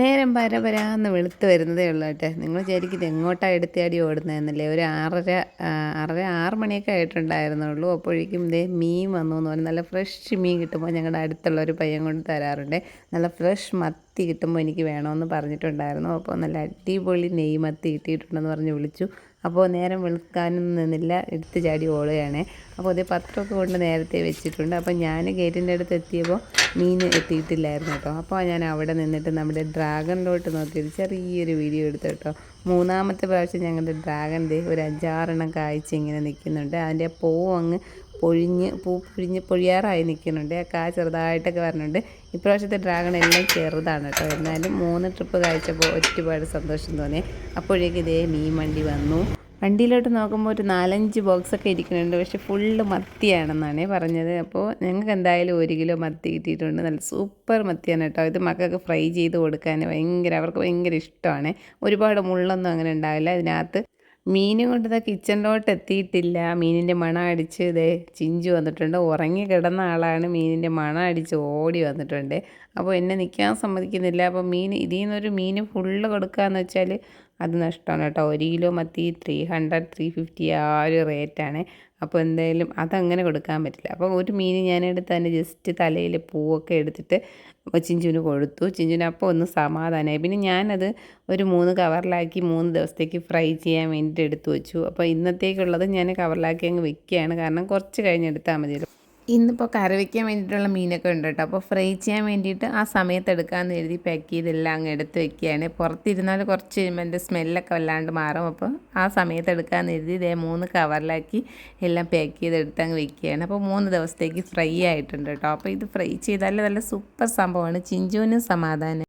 നേരം പരപരാന്ന് വെളുത്ത് വരുന്നതേ ഉള്ളൂ കേട്ടോ. നിങ്ങൾ വിചാരിക്കും ഇത് എങ്ങോട്ടാണ് എടുത്തിയാടി ഓടുന്നതെന്നല്ലേ. ഒരു ആറര ആറര ആറ് മണിയൊക്കെ ആയിട്ടുണ്ടായിരുന്നുള്ളൂ. അപ്പോഴേക്കും ഇതേ മീൻ വന്നു എന്ന് പറഞ്ഞാൽ നല്ല ഫ്രഷ് മീൻ കിട്ടുമ്പോൾ ഞങ്ങളുടെ അടുത്തുള്ള ഒരു പയ്യൻ കൊണ്ട് തരാറുണ്ട്. നല്ല ഫ്രഷ് മത്തി കിട്ടുമ്പോൾ എനിക്ക് വേണമെന്ന് പറഞ്ഞിട്ടുണ്ടായിരുന്നു. അപ്പോൾ നല്ല അടിപൊളി നെയ് മത്തി കിട്ടിയിട്ടുണ്ടെന്ന് പറഞ്ഞ് വിളിച്ചു. അപ്പോൾ നേരം വെളുക്കാനും നിന്നില്ല എടുത്ത് ചാടി ഓടുകയാണ്. അപ്പോൾ അതേ പത്രമൊക്കെ കൊണ്ട് നേരത്തെ വെച്ചിട്ടുണ്ട്. അപ്പോൾ ഞാൻ ഗേറ്റിന്റെ അടുത്ത് എത്തിയപ്പോൾ മീൻ എത്തിയിട്ടില്ലായിരുന്നു കേട്ടോ. അപ്പോൾ ഞാൻ അവിടെ നിന്നിട്ട് നമ്മുടെ ഡ്രാഗണിലോട്ട് നോക്കിയൊരു ചെറിയൊരു വീഡിയോ എടുത്തു കേട്ടോ. മൂന്നാമത്തെ പ്രാവശ്യം ഞങ്ങളുടെ ഡ്രാഗൺ ദേ ഒരു അഞ്ചാറെണ്ണം കായ്ച്ച് ഇങ്ങനെ നിൽക്കുന്നുണ്ട്. അതിന്റെ പൂ അങ്ങ് പൊഴിഞ്ഞ് പൂ പൊഴിഞ്ഞ് പൊഴിയാറായി നിൽക്കുന്നുണ്ട്. ആ കാ ചെറുതായിട്ടൊക്കെ വരുന്നുണ്ട് ഇപ്രാവശ്യത്തെ ഡ്രാഗൺ എല്ലാം ചെറുതാണ് കേട്ടോ. എന്നാലും മൂന്ന് ട്രിപ്പ് കായ്ച്ചപ്പോൾ ഒരുപാട് സന്തോഷം തോന്നി. അപ്പോഴേക്കും ഇതേ മീൻ വണ്ടി വന്നു. വണ്ടിയിലോട്ട് നോക്കുമ്പോൾ ഒരു നാലഞ്ച് ബോക്സൊക്കെ ഇരിക്കുന്നുണ്ട്. പക്ഷെ ഫുള്ള് മത്തിയാണെന്നാണ് പറഞ്ഞത്. അപ്പോൾ ഞങ്ങൾക്ക് എന്തായാലും ഒരു കിലോ മത്തി കിട്ടിയിട്ടുണ്ട്. നല്ല സൂപ്പർ മത്തിയാണ് കേട്ടോ. ഇത് മക്കൾക്ക് ഫ്രൈ ചെയ്ത് കൊടുക്കാൻ ഭയങ്കര അവർക്ക് ഭയങ്കര ഇഷ്ടമാണ്. ഒരുപാട് മുള്ളൊന്നും അങ്ങനെ ഉണ്ടാവില്ല. ഇതിനകത്ത് മീനും കൊണ്ട് ഇതാ കിച്ചണിലോട്ട് എത്തിയിട്ടില്ല. മീനിന്റെ മണം അടിച്ച് ഇതേ ചിഞ്ചു വന്നിട്ടുണ്ട്. ഉറങ്ങി കിടന്ന ആളാണ് മീനിന്റെ മണം അടിച്ച് ഓടി വന്നിട്ടുണ്ട്. അപ്പോൾ എന്നെ നിൽക്കാൻ സമ്മതിക്കുന്നില്ല. അപ്പോൾ മീൻ ഇതിൽ നിന്നൊരു മീൻ ഫുള്ള് കൊടുക്കുകയെന്ന് വെച്ചാൽ അത് നഷ്ടമാണ് കേട്ടോ. ഒരു കിലോ മത്തി ത്രീ ഹൺഡ്രഡ് ത്രീ ഫിഫ്റ്റി ആ ഒരു റേറ്റാണ് അപ്പോൾ എന്തായാലും അതങ്ങനെ കൊടുക്കാൻ പറ്റില്ല. അപ്പോൾ ഒരു മീൻ ഞാനെടുത്ത് തന്നെ ജസ്റ്റ് തലയിൽ പൂവൊക്കെ എടുത്തിട്ട് ചിഞ്ചുവിന് കൊടുത്തു. ചിഞ്ചുവിന് അപ്പോൾ ഒന്ന് സമാധാനമായി പിന്നെ ഞാനത് ഒരു മൂന്ന് കവറിലാക്കി മൂന്ന് ദിവസത്തേക്ക് ഫ്രൈ ചെയ്യാൻ വേണ്ടിയിട്ട് എടുത്തു വെച്ചു. അപ്പോൾ ഇന്നത്തേക്കുള്ളത് ഞാൻ കവറിലാക്കി അങ്ങ് വെക്കുകയാണ്. കാരണം കുറച്ച് കഴിഞ്ഞെടുത്താൽ മതിയല്ലോ. ഇന്നിപ്പോൾ കറി വയ്ക്കാൻ വേണ്ടിയിട്ടുള്ള മീനൊക്കെ ഉണ്ട് കേട്ടോ അപ്പോൾ ഫ്രൈ ചെയ്യാൻ വേണ്ടിയിട്ട് ആ സമയത്ത് എടുക്കാമെന്ന് എഴുതി പാക്ക് ചെയ്തെല്ലാം അങ്ങ് എടുത്ത് വെക്കുകയാണ്. പുറത്തിരുന്നാൽ കുറച്ച് എന്റെ സ്മെല്ലൊക്കെ വല്ലാണ്ട് മാറും. അപ്പോൾ ആ സമയത്ത് എടുക്കാമെന്ന് എഴുതി ഇതേ മൂന്ന് കവറിലാക്കി എല്ലാം പാക്ക് ചെയ്തെടുത്ത് അങ്ങ് വെക്കുകയാണ്. അപ്പോൾ മൂന്ന് ദിവസത്തേക്ക് ഫ്രൈ ആയിട്ടുണ്ട് കേട്ടോ അപ്പോൾ ഇത് ഫ്രൈ ചെയ്താൽ നല്ല സൂപ്പർ സംഭവമാണ്. ചിഞ്ചുവിനും സമാധാനം.